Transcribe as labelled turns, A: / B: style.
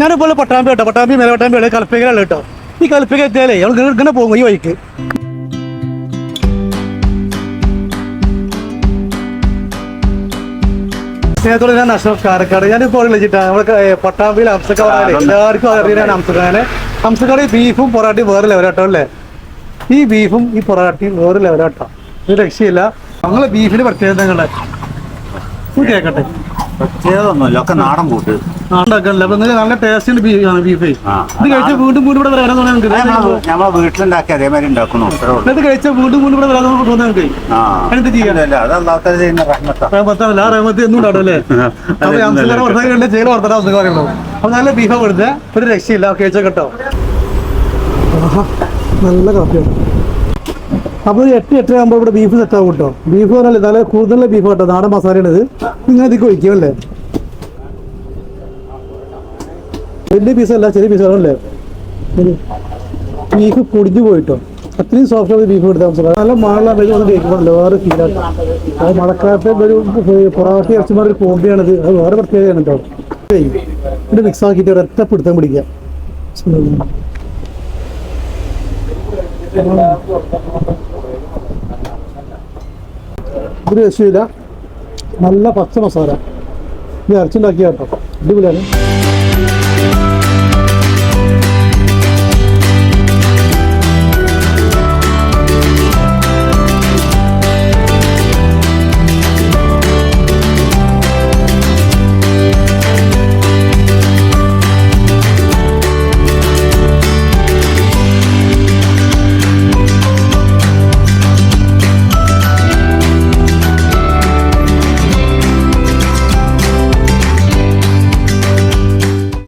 A: ഞാനിപ്പോൾ പട്ടാമ്പി കേട്ടോ. പട്ടാമ്പി മേലെ പട്ടാമ്പി ഉള്ളത് കൽപ്പിക്കലാണ് കേട്ടോ. ഈ കൽപ്പിക്ക എത്തിയാലേ അവൾ ഇങ്ങനെ പോകും ഈ വഴിക്ക്. സ്നേഹത്തോടെ ഞാൻ അശോക് കാരക്കാട്. ഞാനിപ്പോൾ വിളിച്ചിട്ടാ നമ്മളെ പട്ടാമ്പിയിൽ ഹംസക്കാട് എല്ലാവർക്കും അറിയാനാണ് ഹംസക്കാരനെ ഹംസക്കാട് ബീഫും പൊറാട്ടയും വേറെ ലെവലാട്ടോ അല്ലേ? ഈ ബീഫും ഈ പൊറാട്ടയും വേറെ ലെവലാട്ടോ ഇത് രക്ഷയില്ല. ഞങ്ങളെ ബീഫിന് പ്രത്യേകതകളെ കേൾക്കട്ടെ
B: പ്രത്യേകതൊന്നുമില്ല ഒക്കെ നാടൻ കൂട്ട്.
A: ഉണ്ടാക്കാനില്ല അപ്പൊ നിങ്ങൾക്ക് നല്ല ടേസ്റ്റിന്റെ ബീഫ് ആണ് ഇത് കഴിച്ചാൽ വീണ്ടും വീണ്ടും ഇവിടെ വരാൻ നിങ്ങൾക്ക്
B: നമ്മളെ വീട്ടിലുണ്ടാക്കി അതേമാതിരി ഉണ്ടാക്കുന്നു.
A: ഇത് കഴിച്ചാൽ വീണ്ടും വീണ്ടും ഇവിടെ വരാൻ തോന്നുന്നു
B: നമുക്ക്.
A: എന്ത് ചെയ്യാം?
B: ഇല്ല, അത് അള്ളാഹുത്താല ചെയ്യുന്ന റഹ്മത്താ.
A: റഹമത്താണല്ലോ ആ റഹമത്ത് എന്നും ഉണ്ടാവും അല്ലേ? അപ്പൊ അംസക്കാരെ വർത്തകളുടെ ജയിൽ വർത്തന അംസക്കാർ പറയുള്ളൂ അപ്പൊ നല്ല ബീഫാ കൊടുത്തേ. ഒരു രക്ഷയില്ല കഴിച്ച കേട്ടോ നല്ല കാപ്പിയാണ് അപ്പൊ എട്ട് എട്ട് ആകുമ്പോൾ ഇവിടെ ബീഫ് സെറ്റ് ആവും കേട്ടോ. ബീഫ് പറഞ്ഞാൽ നല്ല കൂടുതൽ ബീഫ് കേട്ടോ നാടൻ മസാലയാണിത്. നിങ്ങൾ ഇതിക്ക് ഒഴിക്കും അല്ലേ? വലിയ പീസല്ല ചെറിയ പീസാണല്ലേ ബീഫ് പൊടിഞ്ഞു പോയിട്ടോ. അത്രയും സോഫ്റ്റ് ബീഫ് എടുത്താൽ നല്ല മഴ വെച്ച് വന്ന് കേൾക്കുമ്പോൾ വേറെ ഫീലാണ് അത് മഴക്കാലത്തെ ഒരു പൊറാട്ട ഇറച്ചിമാർ ഒരു കോമ്പിയാണിത്. അത് വേറെ പ്രത്യേകതയാണ് കേട്ടോ. ഇത് മിക്സ് ആക്കിയിട്ട് ഒരൊറ്റ പിടുത്തം പിടിക്കാം ഒരു രക്ഷയില്ല. നല്ല പച്ച മസാല. ഇത് അരച്ചുണ്ടാക്കിയ കേട്ടോ അടിപൊളിയാണ്.